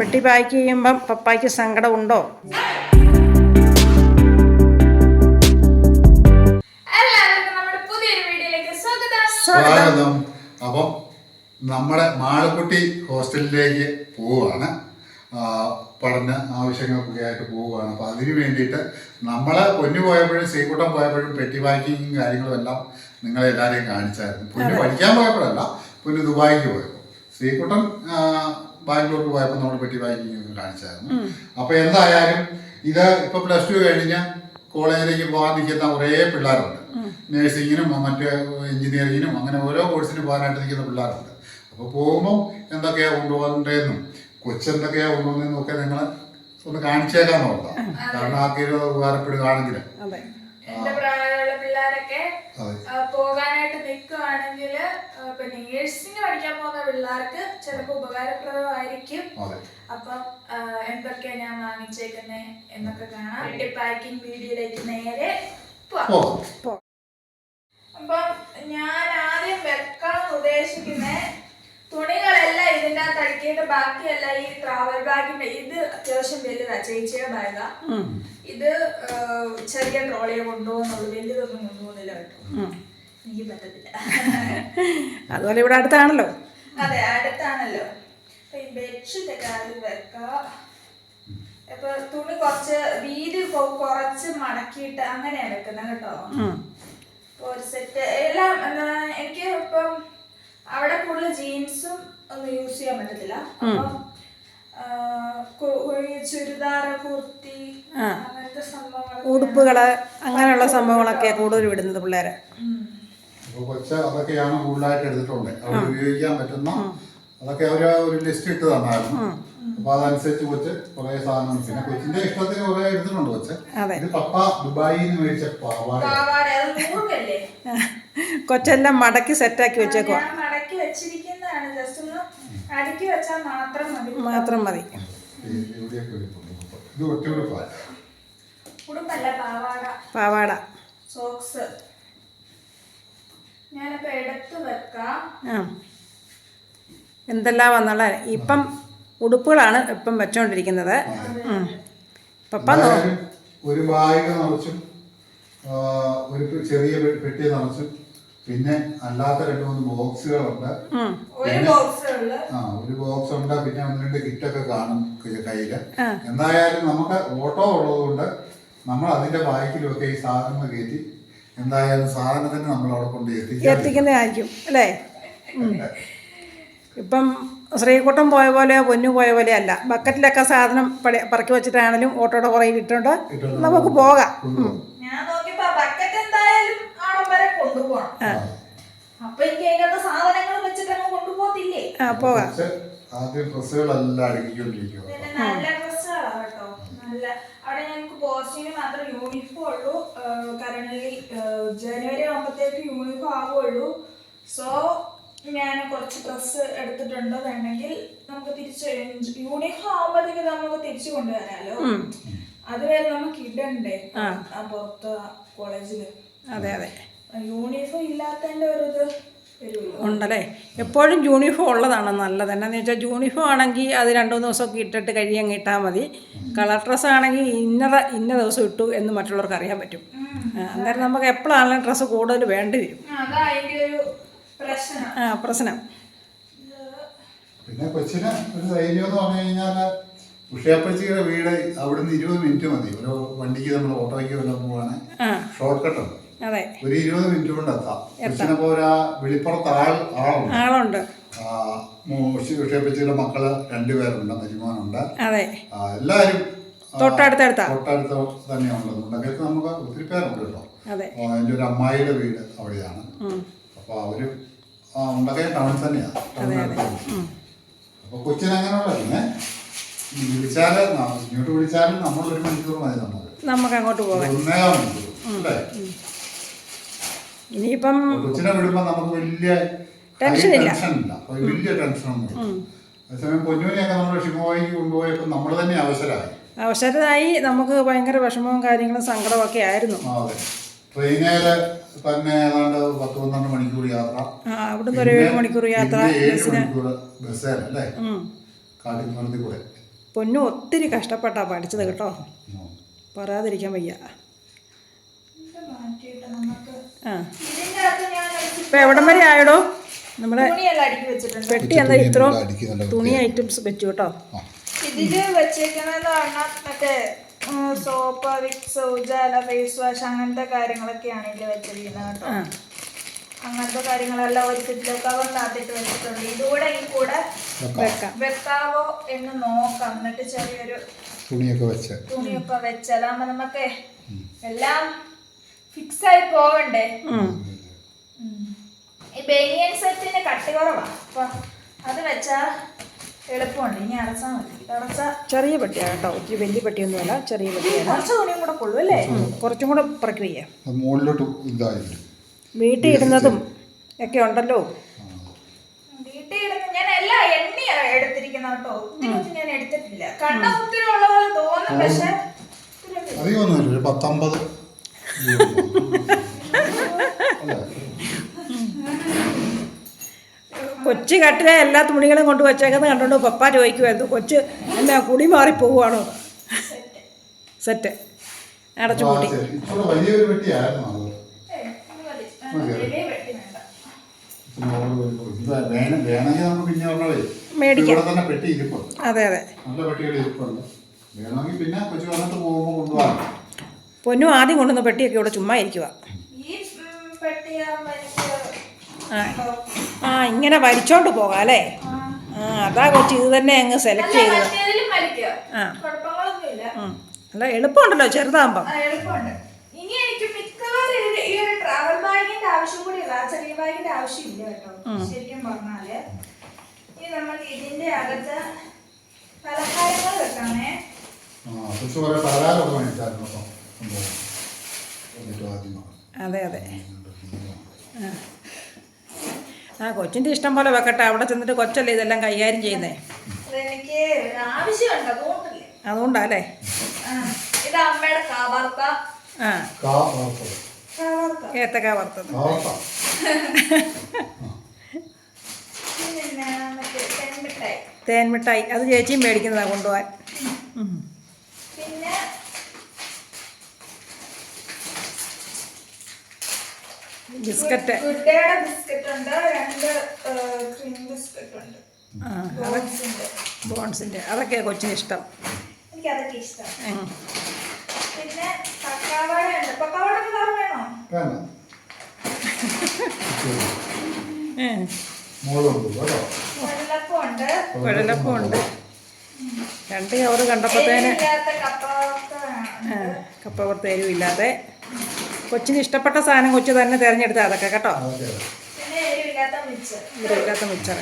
പെട്ടി പാക്ക് ചെയ്യുമ്പം പപ്പായ്ക്ക് സങ്കടമുണ്ടോ സ്വാഗതം. അപ്പോൾ അപ്പം നമ്മുടെ മാളക്കുട്ടി ഹോസ്റ്റലിലേക്ക് പോവുകയാണ്. പഠന ആവശ്യങ്ങൾക്കൊക്കെ ആയിട്ട് പോവുകയാണ്. അപ്പം അതിന് വേണ്ടിയിട്ട് നമ്മൾ പൊന്നു പോയപ്പോഴും ശ്രീകുട്ടം പോയപ്പോഴും പെറ്റി പാക്കിങ്ങും കാര്യങ്ങളും എല്ലാം നിങ്ങളെല്ലാവരെയും കാണിച്ചായിരുന്നു. പൊന്നു പഠിക്കാൻ പോയപ്പോഴല്ല പൊന്നു ദുബായിക്ക് പോയപ്പോൾ ശ്രീകുട്ടൻ ആ, ബാംഗ്ലൂർക്ക് പോയപ്പോൾ നമ്മൾ പെട്ടി ബാങ്കിങ് കാണിച്ചായിരുന്നു. അപ്പോൾ എന്തായാലും ഇത് ഇപ്പോൾ പ്ലസ് ടു കഴിഞ്ഞ് കോളേജിലേക്ക് പോകാൻ നിൽക്കുന്ന കുറേ പിള്ളേരുണ്ട്. നഴ്സിങ്ങിനും മറ്റ് എഞ്ചിനീയറിങ്ങിനും അങ്ങനെ ഓരോ കോഴ്സിന് പോകാനായിട്ട് നിൽക്കുന്ന പിള്ളേരുണ്ട്. അപ്പോൾ പോകുമ്പോൾ എന്തൊക്കെയാണ് കൊണ്ടുപോകേണ്ടതെന്നും കൊച്ചെന്തൊക്കെയാ കൊണ്ടുപോകുന്നതെന്നും ഒക്കെ നിങ്ങൾ ഒന്ന് കാണിച്ചേക്കാൻ നോക്കാം കാരണം ആർക്കൊരു ഉപകാരപ്പെടുകയാണെങ്കിൽ അതെ. എന്റെ പ്രായമുള്ള പിള്ളേരൊക്കെ പോകാനായിട്ട് നിൽക്കുകയാണെങ്കിൽ ഇപ്പൊ നേഴ്സിംഗ് പഠിക്കാൻ പോകുന്ന പിള്ളേർക്ക് ചിലപ്പോൾ ഉപകാരപ്രദമായിരിക്കും. അപ്പം എന്തൊക്കെയാ ഞാൻ വാങ്ങിച്ചേക്കുന്നത് എന്നൊക്കെ കാണാം. പാക്കിംഗ് വീഡിയോയിലേക്ക് നേരെ പോവാം. പോ അപ്പം ഞാൻ ആദ്യം വെക്കാൻ ഉദ്ദേശിക്കുന്നത് തുണികളെല്ലാം ഇതിന്റെ അകത്ത് അടുക്കിയിട്ട് ബാക്കിയെല്ലാം ഈ ട്രാവൽ ബാഗിന്റെ ഇത് അത്യാവശ്യം വലുതാ ചേച്ചിയുടെ ബാഗാ. ഇത് ചെറിയ ട്രോളിയെ കൊണ്ടുപോകുന്നുള്ളൂ വലുതൊന്നും കൊണ്ടുപോകുന്നില്ല കേട്ടോ. എനിക്ക് പറ്റത്തില്ല. അതുപോലെ ഇവിടെ അടുത്താണല്ലോ. അതെ അടുത്താണല്ലോ. ബെഡ്ഷീറ്റ് ഒക്കെ ആദ്യം വെക്കാം. ഇപ്പൊ തുണി കുറച്ച് വീതി കുറച്ച് മടക്കിയിട്ട് അങ്ങനെയാണ് വെക്കുന്നത് കേട്ടോ. ഒരു സെറ്റ് എല്ലാം എനിക്ക് ഇപ്പം അവിടെ കൂടുതൽ ജീൻസും ഒന്നും യൂസ് ചെയ്യാൻ പറ്റത്തില്ല. അപ്പം ചുരിദാർ കുർത്തി ആ. അങ്ങനത്തെ സംഭവങ്ങൾ ഉടുപ്പുകൾ അങ്ങനെയുള്ള സംഭവങ്ങളൊക്കെ കൂടുതൽ വിടുന്നത് പിള്ളേരെ. കൊച്ച് അതൊക്കെയാണ് കൂടുതലായിട്ട് എടുത്തിട്ടുണ്ട് അവർ ഉപയോഗിക്കാൻ പറ്റുന്ന അതൊക്കെ അവർ ഒരു ലിസ്റ്റ് ഇട്ട് തന്നായിരുന്നു. അപ്പൊ അതനുസരിച്ച് കൊച്ച് കുറെ സാധനം പിന്നെ കൊച്ചിന്റെ ഇഷ്ടത്തിന് കുറെ എടുത്തിട്ടുണ്ട് കൊച്ച്. ഇത് പപ്പ ദുബായിൽ നിന്ന് മേടിച്ച പാവാട കൊച്ചെല്ലാം മടക്കി സെറ്റാക്കി വെച്ചേക്കുവാ. വെച്ചിരിക്കുന്നതാണ്. ജസ്റ്റ് ഒന്ന് അടുക്കി വെച്ചാൽ മാത്രം മതി. മാത്രം മതി. ഉടുപ്പല്ല പാവാട. പാവാട. സോക്സ് ഞാനിപ്പോ എടുത്തു വെക്കാം. ആ. എന്തെല്ലാം വന്നുള്ള ഇപ്പം ഉടുപ്പുകളാണ് ഇപ്പം വെച്ചോണ്ടിരിക്കുന്നത്. പപ്പ നോ ഒരു ബാഗ് നിറച്ചും ഒരു ചെറിയ പെട്ടി നിറച്ചും പിന്നെ അല്ലാത്ത രണ്ട് മൂന്ന് ബോക്സുകളുണ്ട്. ഒരു ബോക്സ് ഉള്ളു ആ ഒരു ബോക്സ് ഉണ്ട് പിന്നെ ഒന്ന് രണ്ട് കിറ്റൊക്കെ കാണും കയ്യിൽ. എന്തായാലും നമുക്ക് ഓട്ടോ ഉള്ളതുകൊണ്ട് നമ്മൾ അതിന്റെ ബാക്കിലൊക്കെ ഈ സാധനങ്ങൾ കയറ്റി എന്തായാലും സാധനത്തിന് നമ്മൾ അവിടെ കൊണ്ട് എത്തിക്കാം എത്തിക്കുന്നതായിരിക്കും അല്ലേ. ഇപ്പം ശ്രീകുട്ടം പോയ പോലെ പൊന്നു പോയ പോലെ അല്ല. ബക്കറ്റിലൊക്കെ സാധനം പറക്കി വെച്ചിട്ടാണെങ്കിലും ഓട്ടോയുടെ കുറേ ഇട്ടുണ്ട് നമുക്ക് പോകാം ഉം. ഞാൻ നോക്കിയപ്പോ ബക്കറ്റ് എന്തായാലും ആടം വരെ കൊണ്ടുപോകണം അപ്പൊ എനിക്ക് അതിനകത്ത് സാധനങ്ങൾ വെച്ചിട്ട് അങ്ങ് കൊണ്ടുപോകത്തില്ലേ? ആ പോകാം. കുറച്ച് ആദ്യം ഡ്രസ്സുകളെല്ലാം നല്ല കേട്ടോ. നല്ല അവിടെ ഞങ്ങൾക്ക് പോസ്റ്റിന് മാത്രം യൂണിഫോം ഉള്ളൂ. കറണ്ട്ലി ജനുവരി ആകുമ്പോഴത്തേക്ക് യൂണിഫോം ആവുള്ളൂ സോ ഞാൻ കുറച്ച് ഡ്രസ്സ് എടുത്തിട്ടുണ്ട്. വേണമെങ്കിൽ നമുക്ക് തിരിച്ച് യൂണിഫോം ആകുമ്പോഴത്തേക്ക് നമുക്ക് തിരിച്ചു കൊണ്ടുവരാലോ? അതുവരെ നമുക്ക് ഇടണ്ടേ? പുറത്ത് കോളേജിൽ അതെ അതെ. യൂണിഫോം ഇല്ലാത്തതിന്റെ ഒരു ഇത് ഉണ്ടല്ലേ? എപ്പോഴും യൂണിഫോം ഉള്ളതാണ് നല്ലത്. എന്നാന്ന് വെച്ചാൽ യൂണിഫോം ആണെങ്കിൽ അത് രണ്ട് മൂന്ന് ദിവസമൊക്കെ ഇട്ടിട്ട് കഴിയാൻ ഇട്ടാൽ മതി. കളർ ഡ്രസ്സ് ആണെങ്കിൽ ഇന്ന ഇന്ന ദിവസം ഇട്ടു എന്ന് മറ്റുള്ളവർക്ക് അറിയാൻ പറ്റും. അന്നേരം നമുക്ക് എപ്പോഴാണെങ്കിലും ഡ്രസ്സ് കൂടുതൽ വേണ്ടി വരും? ആ, ഒരു പ്രശ്നം. ആ പ്രശ്നം. പിന്നെ കൊച്ചിന് ഒരു ധൈര്യം എന്ന് പറഞ്ഞു കഴിഞ്ഞാൽ ഉഷയപ്പച്ചിയുടെ വീട് അവിടുന്ന് ഇരുപത് മിനിറ്റ് മതി. ഒരു വണ്ടിക്ക് നമ്മൾ ഓട്ടോയ്ക്ക് വല്ലതും പോവാണ് ഷോർട്ട് കട്ട് ഉണ്ട് അതെ. ഒരു ഇരുപത് മിനിറ്റ് കൊണ്ട് എത്താം. ആ വെളിപ്പുറത്ത് ആൾ ആളുണ്ട്. ആളുണ്ട്. ഉഷയപ്പച്ചിയുടെ മക്കൾ രണ്ടുപേരുണ്ട് മരുമോനുണ്ട് അതെ. എല്ലാരും തൊട്ടടുത്തടുത്താ? തൊട്ടടുത്ത് തന്നെയുണ്ട് ഉണ്ടെങ്കിൽ നമുക്ക് ഒത്തിരി പേരുണ്ട് കേട്ടോ. എന്റെ ഒരു അമ്മായിയുടെ വീട് അവിടെയാണ്. അപ്പൊ അവർ ആ ഉണ്ടകയ ടൗൺ തന്നെയാണ് അപ്പൊ അപ്പോൾ കൊച്ചിന് അങ്ങനെയുള്ള പിന്നെ. ഈ വിളിച്ചാൽ ഇങ്ങോട്ട് വിളിച്ചാലും നമ്മൾ ഒരു മണിക്കൂർ മതി നമുക്ക്. നമുക്ക് അങ്ങോട്ട് പോകാം ഒന്നേകാൽ മണിക്കൂർ. അല്ലേ? ഇനിയിപ്പം കൊച്ചിനെ വിടുമ്പോൾ നമുക്ക് വലിയ ടെൻഷൻ ഇല്ല. വലിയ ടെൻഷനൊന്നും ഇല്ല അതേസമയം പൊന്നുവിനെയൊക്കെ നമ്മൾ ഷിമോയിക്ക് കൊണ്ടുപോയപ്പോൾ നമ്മൾ തന്നെ അവസരമായി അവസരമായി നമുക്ക് ഭയങ്കര വിഷമവും കാര്യങ്ങളും സങ്കടവും ഒക്കെ ആയിരുന്നു അതെ. തന്നെ ഏതാണ്ട് പത്ത് പന്ത്രണ്ട് മണിക്കൂർ യാത്ര. അവിടുന്ന് ഒരു ഏഴ് മണിക്കൂർ യാത്ര. കാട്ടിക്കുളത്തിൽ കൂടെ പൊന്നു ഒത്തിരി കഷ്ടപ്പെട്ടാ പഠിച്ചത് കേട്ടോ. പറയാതിരിക്കാൻ വയ്യ. ആ. ഇപ്പം എവിടം വരെ ആയടോ? നമ്മുടെ വെച്ചിട്ടുണ്ട്. പെട്ടി എന്താ ഇത്ര തുണി ഐറ്റംസ് വെച്ചു കേട്ടോ. ഇതിൽ വെച്ചേക്കണെന്ന് പറഞ്ഞാൽ മറ്റേ soap Vicks Ujala face wash അങ്ങനത്തെ കാര്യങ്ങളൊക്കെയാണ് ഇതിൽ വെച്ചിരിക്കുന്നത് കേട്ടോ. അങ്ങനത്തെ കാര്യങ്ങളെല്ലാം ഒരു കിലോ കവറിനകത്തിട്ട് വെച്ചിട്ടുണ്ട്. ഇതുകൂടെ ഈ കൂടെ വെക്കാം. വെക്കാവോ എന്ന് നോക്കാം. എന്നിട്ട് ചെറിയൊരു തുണിയൊക്കെ വെച്ച്. തുണിയൊക്കെ വെച്ചതാകുമ്പോ നമുക്ക് എല്ലാം ഫിക്സ് ആയി പോവണ്ടേ. ഈ ബനിയൻ സെറ്റിന് കട്ടി കുറവാ. അപ്പൊ അത് വെച്ചാ എളുപ്പമുണ്ട്. ഇനി അടച്ചാ മതി. ചെറിയ പട്ടിയാണ് കേട്ടോ ഒത്തിരി വലിയ പെട്ടിയൊന്നുമല്ല ചെറിയ പട്ടിയാണ്. കുറച്ച് തുണിയും കൂടെ കൊള്ളു അല്ലേ. കുറച്ചും കൂടെ പുറക്കി വയ്യ മുകളിലോട്ട് വീട്ടിൽ ഇടുന്നതും ഒക്കെ ഉണ്ടല്ലോ. വീട്ടിൽ ഇടുന്ന ഞാൻ എല്ലാം എണ്ണിയാ എടുത്തിരിക്കുന്ന കേട്ടോ ഒത്തിരി ഒന്നും ഞാൻ എടുത്തിട്ടില്ല. കണ്ണ ഒത്തിരി ഉള്ള പോലെ തോന്നും പക്ഷെ ഒത്തിരി അധികമൊന്നുമില്ല. ഒരു പത്തൊമ്പത് കൊച്ചു കട്ടിലെ എല്ലാ തുണികളും കൊണ്ട് വച്ചേക്കുന്നത് കണ്ടോണ്ട് പപ്പ ചോദിക്കുമായിരുന്നു കൊച്ച് എന്നാ കുടി മാറി പോവുകയാണോ? സെറ്റ് അടച്ചു കൂട്ടി അത്. അതെ പിന്നെ കൊച്ചു വന്നിട്ട് പോകുമ്പോൾ കൊണ്ടുപോകാം പൊന്നു ആദ്യം കൊണ്ടുവന്ന പെട്ടിയൊക്കെ ഇവിടെ ചുമ്മാ ഇരിക്കുക ആ ഇങ്ങനെ വലിച്ചോണ്ട് പോകാം അല്ലേ? ആ. അതാ കൊച്ചി ഇത് തന്നെ അങ്ങ് സെലക്ട് ചെയ്ത്. ആ. അല്ല എളുപ്പമുണ്ടല്ലോ ചെറുതാകുമ്പം ആ, എളുപ്പമുണ്ട്. ഇനി എനിക്ക് മിക്കവാറും ഈ- ഈ ട്രാവൽ ബാഗിന്റെ ആവശ്യം കൂടി ഇല്ല. ചെറിയ ബാഗിന്റെ ആവശ്യമില്ല കേട്ടോ. ശരിക്കും പറഞ്ഞാൽ. ഇനി നമ്മൾ ഇതിന്റെ അകത്ത് പലഹാരങ്ങൾ വെക്കാമേ. ആ കൊച്ചു കുറേ പലഹാരമൊക്കെ മേടിച്ചായിരുന്നു അതെ അതെ. ആ കൊച്ചിന്റെ ഇഷ്ടം പോലെ വെക്കട്ടെ. അവിടെ ചെന്നിട്ട് കൊച്ചല്ലേ ഇതെല്ലാം കൈകാര്യം ചെയ്യുന്നേ? അതെനിക്ക് ഒരു ആവശ്യമുണ്ട് അതുകൊണ്ടല്ലേ? ഏത്തക്ക വറുത്തത് തെൻമിഠായി. തേൻ അത് ചേച്ചിയും മേടിക്കുന്നതാണ് കൊണ്ടുപോകാൻ. പിന്നെ ബിസ്ക്കറ്റ്. ഗുഡ്ഡയുടെ ബിസ്ക്കറ്റ് ഉണ്ട് രണ്ട് ക്രീം ബിസ്ക്കറ്റ് ഉണ്ട് ബോൺസിന്റെ അതൊക്കെ കൊച്ചിന് ഇഷ്ടം. എനിക്ക് അതൊക്കെ ഇഷ്ടം. പിന്നെ പക്കാവട ഉണ്ട് പക്കാവട കളർ വേണോ രണ്ട് കവറ് കണ്ടപ്പോഴത്തേന് കപ്പ പുറത്ത് എരിവില്ലാതെ കൊച്ചിന് ഇഷ്ടപ്പെട്ട സാധനം കൊച്ചു തന്നെ തിരഞ്ഞെടുത്താൽ അതൊക്കെ കേട്ടോ. മറഞ്ഞു അതെ. പിന്നെ എരിവില്ലാത്ത മിച്ചർ.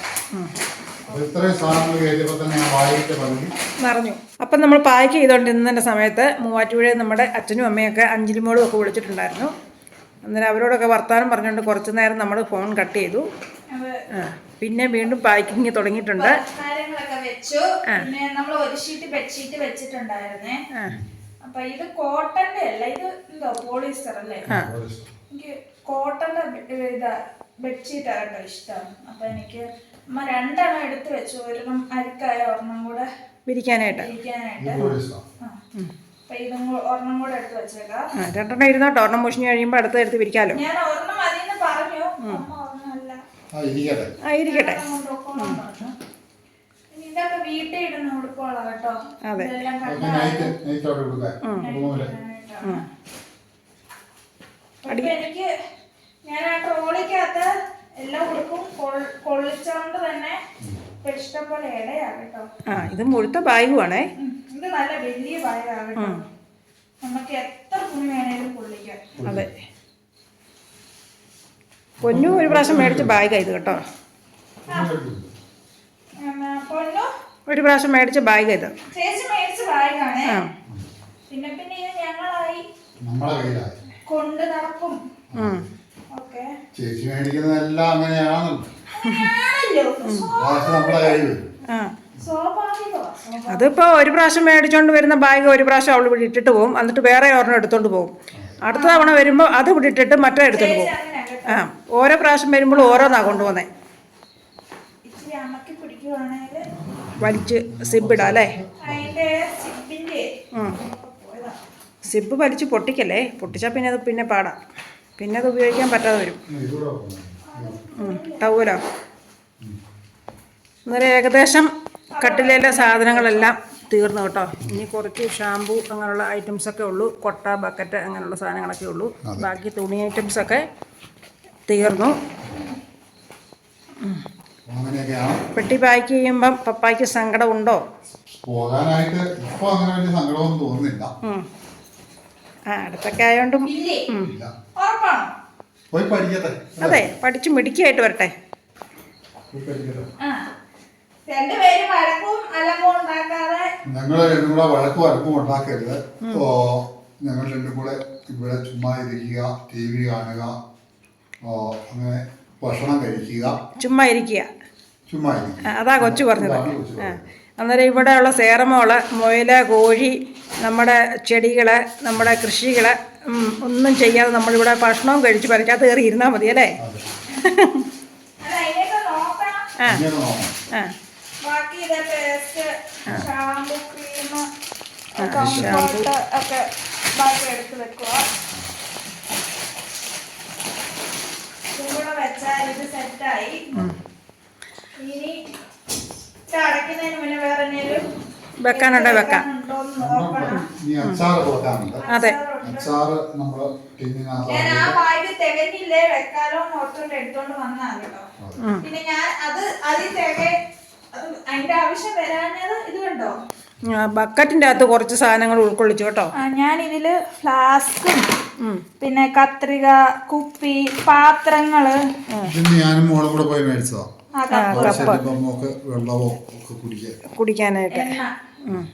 നിറഞ്ഞു അപ്പം നമ്മൾ പായ്ക്ക് ചെയ്തുകൊണ്ടിരുന്നതിന്റെ സമയത്ത് മൂവാറ്റുപുഴ നമ്മുടെ അച്ഛനും അമ്മയൊക്കെ അഞ്ചിലിമോളും ഒക്കെ വിളിച്ചിട്ടുണ്ടായിരുന്നു. അന്നേരം അവരോടൊക്കെ വർത്തമാനം പറഞ്ഞുകൊണ്ട് കുറച്ച് നേരം നമ്മൾ ഫോൺ കട്ട് ചെയ്തു. പിന്നെ വീണ്ടും പാക്കിങ് തുടങ്ങിയിട്ടുണ്ട്. വെച്ചു. പിന്നെ നമ്മൾ ഒരു ഷീറ്റ് ബെഡ്ഷീറ്റ് വെച്ചിട്ടുണ്ടായിരുന്നേ. ആ. അപ്പൊ ഇത് കോട്ടന്റെ അല്ല ഇത് എന്തോ പോളിസ്റ്റർ അല്ലേ? എനിക്ക് കോട്ടന്റെ ഇതാ ബെഡ്ഷീറ്റ് ആകട്ടോ ഇഷ്ടം. അപ്പൊ എനിക്ക് അമ്മ രണ്ടെണ്ണം എടുത്തു വെച്ചു. ഒരെണ്ണം അരിക്കായ ഒരെണ്ണം കൂടെ വിരിക്കാനായിട്ട്. അപ്പൊ ഇതും ഒരെണ്ണം കൂടെ എടുത്ത് വെച്ചേക്കാം. രണ്ടെണ്ണം ഇരുന്നോട്ടോ. ഒരെണ്ണം മുഷിഞ്ഞ് കഴിയുമ്പോൾ അടുത്ത് എടുത്ത് വിരിക്കാലോ. ഞാൻ ഒരെണ്ണം മതിയെന്ന് പറഞ്ഞു. അമ്മ ഒരെണ്ണമല്ല ആ ഇരിക്കട്ടെ ആ ഇരിക്കട്ടെ രണ്ടെണ്ണം കൊണ്ടുപോക്കോളാൻ പറഞ്ഞു. ഇനി ഇതൊക്കെ വീട്ടിൽ ഇടുന്ന ഉടുപ്പുകളാ കേട്ടോ. അതെ. ഇതെല്ലാം കണ്ടാ അപ്പൊ എനിക്ക് ഞാൻ ആ ട്രോളിക്കകത്ത് എല്ലാ ഉടുപ്പും കൊൾ- കൊള്ളിച്ചോണ്ട് തന്നെ ഇപ്പൊ ഇഷ്ടം പോലെ ഇടയാ കേട്ടോ. ആ ഇത് മുഴുത്ത ബാഗുവാണേ. ഉം. ഇത് നല്ല വലിയ കേട്ടോ. നമുക്ക് എത്ര തുണി വേണേലും കൊള്ളിക്കാം. അതെ. പൊന്നു ഒരു പ്രാവശ്യം മേടിച്ച് ബാഗാണ് ഇത് കേട്ടോ. ഒരു പ്രാവശ്യം മേടിച്ച ബാഗ് ഇത്. ചേച്ചി മേടിച്ച ബാഗാണേ? പിന്നെ പിന്നെ ഇത് ഞങ്ങളായി നമ്മളെ കയ്യിലായി. കൊണ്ട് നടക്കും. ചേച്ചി മേടിക്കുന്നതെല്ലാം അങ്ങനെയാണല്ലോ. അതിപ്പോൾ ഒരു പ്രാവശ്യം മേടിച്ചോണ്ട് വരുന്ന ബാഗ് ഒരു പ്രാവശ്യം അവൾ ഇവിടെ ഇട്ടിട്ട് പോകും എന്നിട്ട് വേറെ ഒരെണ്ണം എടുത്തോണ്ട് പോകും അടുത്ത തവണ വരുമ്പോൾ അത് ഇവിടെ ഇട്ടിട്ട് മറ്റേ എടുത്തോണ്ട് പോകും ആ. ഓരോ പ്രാവശ്യം വരുമ്പോൾ ഓരോന്നാ കൊണ്ടുപോകുന്നത് അമ്മയ്ക്ക് പിടിക്കുവാണെങ്കിൽ വലിച്ച് സിബിടാ അല്ലേ അതിന്റെ പോയതാ. സിബ് വലിച്ച് പൊട്ടിക്കല്ലേ? പൊട്ടിച്ചാൽ പിന്നെ അത് പിന്നെ പാടാം. പിന്നെ അത് ഉപയോഗിക്കാൻ പറ്റാതെ വരും. ടൗലോ അന്നേരം ഏകദേശം കട്ടിലേലെ സാധനങ്ങളെല്ലാം തീർന്നു കേട്ടോ. ഇനി കുറച്ച് ഷാമ്പു അങ്ങനെയുള്ള ഐറ്റംസൊക്കെ ഉള്ളൂ. കൊട്ട ബക്കറ്റ് അങ്ങനെയുള്ള സാധനങ്ങളൊക്കെ ഉള്ളൂ. ബാക്കി തുണി ഐറ്റംസൊക്കെ തീർന്നു. അങ്ങനെയൊക്കെയാണ്. പെട്ടി പാക്ക് ചെയ്യുമ്പം പപ്പായ്ക്ക് സങ്കടം ഉണ്ടോ? പോകാനായിട്ട് ഇപ്പൊ അങ്ങനെ വലിയ സങ്കടമൊന്നും തോന്നുന്നില്ല. ആ അടുത്തൊക്കെ ആയതുകൊണ്ടും ഇല്ലേ ഇല്ല. ഉറപ്പാണോ? പോയി പഠിക്കട്ടെ. അതെ പഠിച്ചു മിടുക്കിയായിട്ട് വരട്ടെ. പോയി പഠിക്കട്ടെ. ആ രണ്ടുപേരും വഴക്കും അലമ്പും ഉണ്ടാക്കാതെ ഞങ്ങൾ രണ്ടും കൂടെ വഴക്കും വഴക്കും ഉണ്ടാക്കരുത്. ഓ ഞങ്ങൾ രണ്ടും കൂടെ ഇവിടെ ചുമ്മാ ഇരിക്കുക ടി വി കാണുക ഓ അങ്ങനെ ഭക്ഷണം കഴിക്കുക. ചുമ്മാ ഇരിക്കുക. ചുമ്മാ അതാ കൊച്ചു പറഞ്ഞത്. അന്നേരം ഇവിടെയുള്ള സേറമോൾ മുയല കോഴി നമ്മുടെ ചെടികൾ നമ്മുടെ കൃഷികൾ ഒന്നും ചെയ്യാതെ നമ്മളിവിടെ ഭക്ഷണവും കഴിച്ച് പരക്കാത്ത കയറി ഇരുന്നാൽ മതി അല്ലേ? ആ. ഷാമ്പു ഒക്കെ എടുത്ത് വെക്കുക. വെച്ചാൽ ഇത് സെറ്റായി. ഇനി മുന്നേ വേറെ എന്തെങ്കിലും വെക്കാനുണ്ടോ? വെക്കാം. അച്ചാറ് കൊടുക്കാനുണ്ട്. അതെ. അച്ചാറ് ഞാൻ ആ തികഞ്ഞില്ലേ? വെക്കാലോ ഓർത്തോണ്ട് എടുത്തോണ്ട് വന്നാ കേട്ടോ പിന്നെ ഞാൻ അത് അതിൽ തിക അത് അതിന്റെ ആവശ്യം വരാഞ്ഞത് ഇത് കണ്ടോ? ആ, ബക്കറ്റിന്റെ അകത്ത് കുറച്ച് സാധനങ്ങൾ ഉൾക്കൊള്ളിച്ചു കേട്ടോ. ഞാൻ ഇതിൽ ഫ്ലാസ്കും പിന്നെ കത്രിക കുപ്പി പാത്രങ്ങൾ. ഞാനും മോളും കൂടെ പോയി മേടിച്ചതാ. ആ കപ്പ്. വെള്ളമോ ഒക്കെ കുടിക്കാൻ കുടിക്കാനായിട്ട്.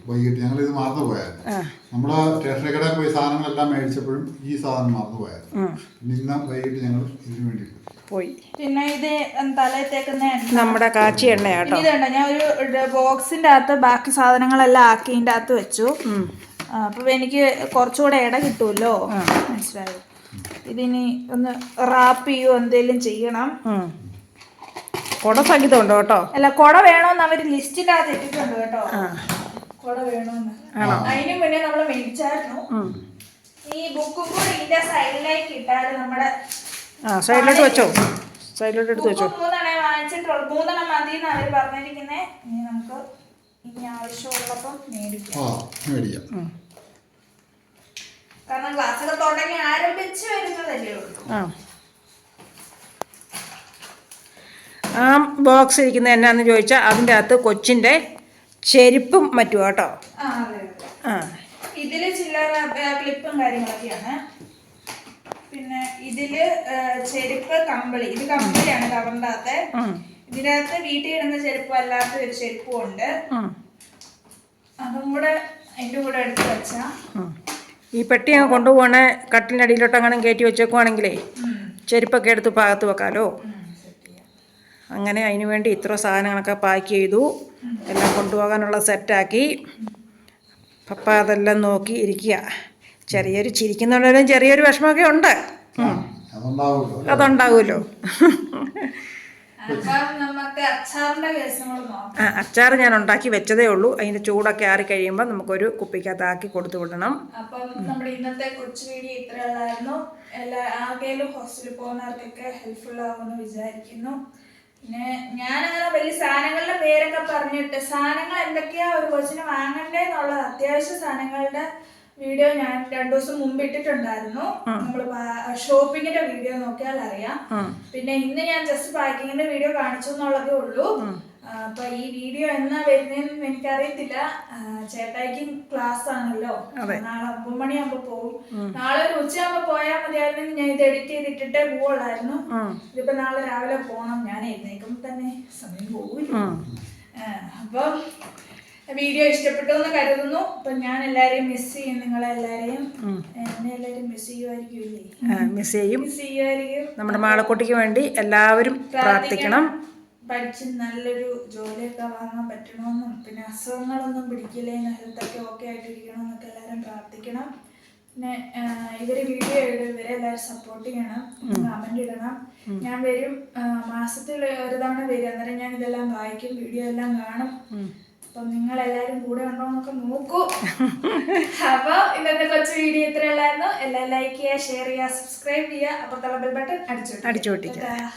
വൈകിട്ട് ഞങ്ങൾ ഇത് മറന്നു പോയായിരുന്നു. ആ. നമ്മൾ സ്റ്റേഷനറി കടയിൽ പോയി സാധനങ്ങളെല്ലാം മേടിച്ചപ്പോഴും ഈ സാധനം മറന്നു പോയായിരുന്നു. പിന്നെ ഇന്ന് വൈകിട്ട് ഞങ്ങൾ ഇതിനു വേണ്ടി പോയി. പിന്നെ ഇത് തലയിൽ നമ്മുടെ കാച്ചി എണ്ണയാട്ടോ കേട്ടോ. ഇതുണ്ട്? ഞാൻ ഒരു ബോക്സിന്റെ അകത്ത് ബാക്കി സാധനങ്ങളെല്ലാം ആക്കിന്റെ അകത്ത് വെച്ചു. അപ്പൊ എനിക്ക് കുറച്ചുകൂടെ ഇട കിട്ടുമല്ലോ? മനസ്സിലായി. ഇതിനി ഒന്ന് റാപ്പ് ചെയ്യോ എന്തേലും ചെയ്യണം. കുട സംഗീതം ഉണ്ടോ കേട്ടോ? അല്ല കുട വേണോന്ന് അവർ ലിസ്റ്റിനകത്ത് ഇട്ടിട്ടുണ്ട് കേട്ടോ. കൊട വേണോന്ന്. അതിന് മുന്നേ നമ്മൾ മേടിച്ചായിരുന്നു. ഈ ബുക്കും കൂടി ഇതിന്റെ സൈഡിലേക്ക് ഇട്ടാൽ നമ്മുടെ ആ സൈഡിലോട്ട് വെച്ചോ? സൈഡിലോട്ട് എടുത്ത് വെച്ചോ? മൂന്നെണ്ണേ വാങ്ങിച്ചിട്ടുള്ളൂ. മൂന്നെണ്ണം മതി എന്ന് അവർ പറഞ്ഞിരിക്കുന്നേ. ഇനി നമുക്ക് ഇനി ആവശ്യമുള്ളപ്പം മേടിക്കാം. കാരണം ക്ലാസ്സൊക്കെ തുടങ്ങി ആരംഭിച്ച് വരുന്നതല്ലേ ഉള്ളൂ. ആ ബോക്സ് ഇരിക്കുന്നത് എന്നാന്ന് ചോദിച്ചാൽ അതിന്റെ അകത്ത് കൊച്ചിന്റെ ചെരുപ്പും മറ്റും കേട്ടോ. ആ ഇതിൽ ചില്ലറ ക്ലിപ്പും കാര്യങ്ങളൊക്കെയാണ്. പിന്നെ ഇതിൽ ചെരുപ്പ് കമ്പിളി. ഇത് കമ്പിളിയാണ് കവറിന്റെ അകത്ത് ഇതിനകത്ത് വീട്ടിൽ ഇടുന്ന ചെരുപ്പ് അല്ലാത്ത ഒരു ചെരുപ്പും ഉണ്ട്. അതും കൂടെ അതിന്റെ കൂടെ എടുത്ത് വെച്ചാ. ഈ പെട്ടി അങ്ങ് കൊണ്ടുപോകണേ കട്ടിലിന്റെ അടിയിലോട്ട് അങ്ങനെ കയറ്റി വെച്ചേക്കുവാണെങ്കിലേ ചെരുപ്പൊക്കെ എടുത്ത് പാകത്ത് വെക്കാലോ. അങ്ങനെ അതിന് വേണ്ടി ഇത്ര സാധനങ്ങളൊക്കെ പാക്ക് ചെയ്തു. എല്ലാം കൊണ്ടുപോകാനുള്ള സെറ്റാക്കി. പപ്പ അതെല്ലാം നോക്കി ഇരിക്കുക. ചെറിയൊരു ചിരിക്കുന്നുണ്ടെങ്കിലും ചെറിയൊരു വിഷമമൊക്കെ ഉണ്ട്. അതുണ്ടാവുമല്ലോ ആ അച്ചാർ ഞാൻ ഉണ്ടാക്കി വെച്ചതേ ഉള്ളൂ. അതിന്റെ ചൂടൊക്കെ ആറി കഴിയുമ്പോൾ നമുക്കൊരു കുപ്പിക്കകത്ത് ആക്കി കൊടുത്തു വിടണം. അപ്പം നമ്മുടെ ഇന്നത്തെ കൊച്ചു വീഡിയോ ഇത്രയുള്ളായിരുന്നു എല്ലാ ആർക്കെങ്കിലും ഹോസ്റ്റലിൽ പോകുന്നവർക്കൊക്കെ ഹെൽപ്ഫുൾ ആവുമെന്ന് വിചാരിക്കുന്നു. പിന്നെ ഞാനങ്ങനെ വലിയ സാധനങ്ങളുടെ പേരൊക്കെ പറഞ്ഞിട്ട് സാധനങ്ങൾ എന്തൊക്കെയാ ഒരു കൊച്ചിന് വാങ്ങണ്ടേ എന്നുള്ളത് അത്യാവശ്യ സാധനങ്ങളുടെ വീഡിയോ ഞാൻ രണ്ടു ദിവസം മുമ്പ് ഇട്ടിട്ടുണ്ടായിരുന്നു. നമ്മൾ ഷോപ്പിങ്ങിന്റെ വീഡിയോ നോക്കിയാൽ അറിയാം പിന്നെ ഇന്ന് ഞാൻ ജസ്റ്റ് പാക്കിങ്ങിന്റെ വീഡിയോ കാണിച്ചു എന്നുള്ളതേ ഉള്ളൂ. അപ്പൊ ഈ വീഡിയോ എന്നാ വരുന്നതെന്ന് എനിക്കറിയത്തില്ല. ചേട്ടായിക്ക് ക്ലാസ് ആണല്ലോ. നാളെ ഒമ്പത് മണിയാകുമ്പോ പോകും നാളെ ഒരു ഉച്ചയാകുമ്പോ പോയാൽ മതിയായിരുന്നെങ്കിൽ ഞാൻ ഇത് എഡിറ്റ് ചെയ്തിട്ടിട്ടേ പോവുള്ളായിരുന്നു. ഇതിപ്പോ നാളെ രാവിലെ പോകണം ഞാൻ എഴുന്നേക്കുമ്പോ തന്നെ സമയം പോകില്ല അപ്പം വീഡിയോ ഇഷ്ടപ്പെട്ടു എന്ന് കരുതുന്നു. അപ്പൊ ഞാൻ എല്ലാരെയും മിസ് ചെയ്യും. നിങ്ങളെ എല്ലാരെയും. എന്നെ എല്ലാരും മിസ് ചെയ്യുമായിരിക്കും മിസ് ചെയ്യും. മിസ് ചെയ്യുമായിരിക്കും നമ്മുടെ മാളക്കുട്ടിക്ക് വേണ്ടി എല്ലാവരും പ്രാർത്ഥിക്കണം. പഠിച്ച് നല്ലൊരു ജോലിയൊക്കെ വാങ്ങാൻ പറ്റണമെന്നും പിന്നെ അസുഖങ്ങളൊന്നും പിടിക്കില്ലേ ഹെൽത്തൊക്കെ ഓക്കെ ആയിട്ടിരിക്കണമെന്നൊക്കെ എല്ലാവരും പ്രാർത്ഥിക്കണം. പിന്നെ ഇവർ വീഡിയോ ഇടും ഇവരെ എല്ലാവരും സപ്പോർട്ട് ചെയ്യണം കമന്റ് ഇടണം. ഞാൻ വരും മാസത്തിൽ ഒരു തവണ വരും അന്നേരം ഞാൻ ഇതെല്ലാം വായിക്കും വീഡിയോ എല്ലാം കാണും. അപ്പം നിങ്ങൾ എല്ലാവരും കൂടെ ഉണ്ടോ എന്നൊക്കെ നോക്കൂ. അപ്പോൾ ഇന്നത്തെ കൊച്ചു വീഡിയോ ഇത്ര ഉള്ളായിരുന്നു. എല്ലാം ലൈക്ക് ചെയ്യുക ഷെയർ ചെയ്യുക സബ്സ്ക്രൈബ് ചെയ്യുക. അപ്പുറത്തുള്ള ബെൽ ബട്ടൺ അടിച്ചോട്ടെ അടിച്ചു പൊട്ടിക്കുക. ടാറ്റാ.